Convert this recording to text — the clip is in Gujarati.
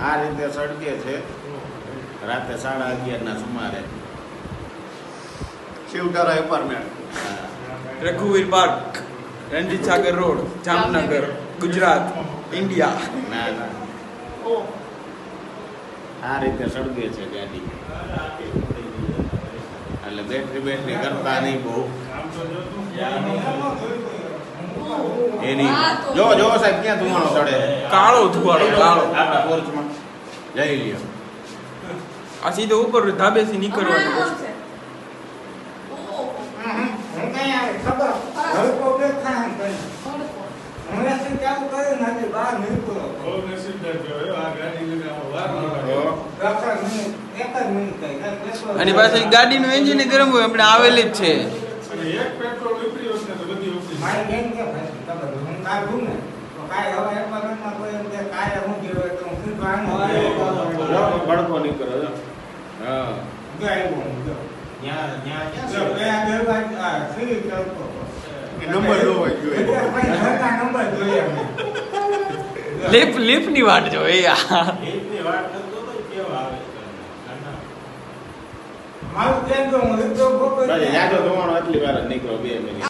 આ રીતે સળગે છે. રાતે સાડા અગિયારના સુમારે. Shivtara apartment. રઘુવીર park Ranjit Sagar road Jamnagar Gujarat India. ના ના. આ રીતે સળગે છે ગાડી. એટલે બેટરી બેટરી કરતા નહીં બહુ. એની. જો જો સાહેબ ક્યાં ધુમાડો ચડે? કાળો ધુવાડો કાળો. આપણા પોર્ચમાં જઈ લ્યો. આ સીધો ઉપર ધાબેથી નીકળવાનું છે. હું કઈ આવે? ખબર? હલકો બ્રેક થાય એમ હું એસી ચાલુ કર્યું ને હજી બહાર નીકળો. બહુ નસીબદાર કહેવાય, આ ગાડી લઈને વાર એક જ મિનિટ કઈ અને પાછી ગાડીનું એન્જિન ગરમ હોય આપણે આવેલી જ છે. એક પેટ્રોલ મારી બેન કે ભાઈ ખબર હું કાઢું ને. તો કાંઈ હવે એપાર્ટમેન્ટમાં કોઈ એમ કે કાંઈ હું જેવો તો હું સીધો આનો જો હા આવ્યો. હું. ક્યાં બે. નંબર લો હોય જોઈએ. નંબર જોઈએ ની વાટ જો એ આ. એકની વાત કરતો તો કેવા આવે મારું કેમ તો હું તો ગોતો યાદો ધુમાડો આટલી વાર નીકળો બે મિનિટ.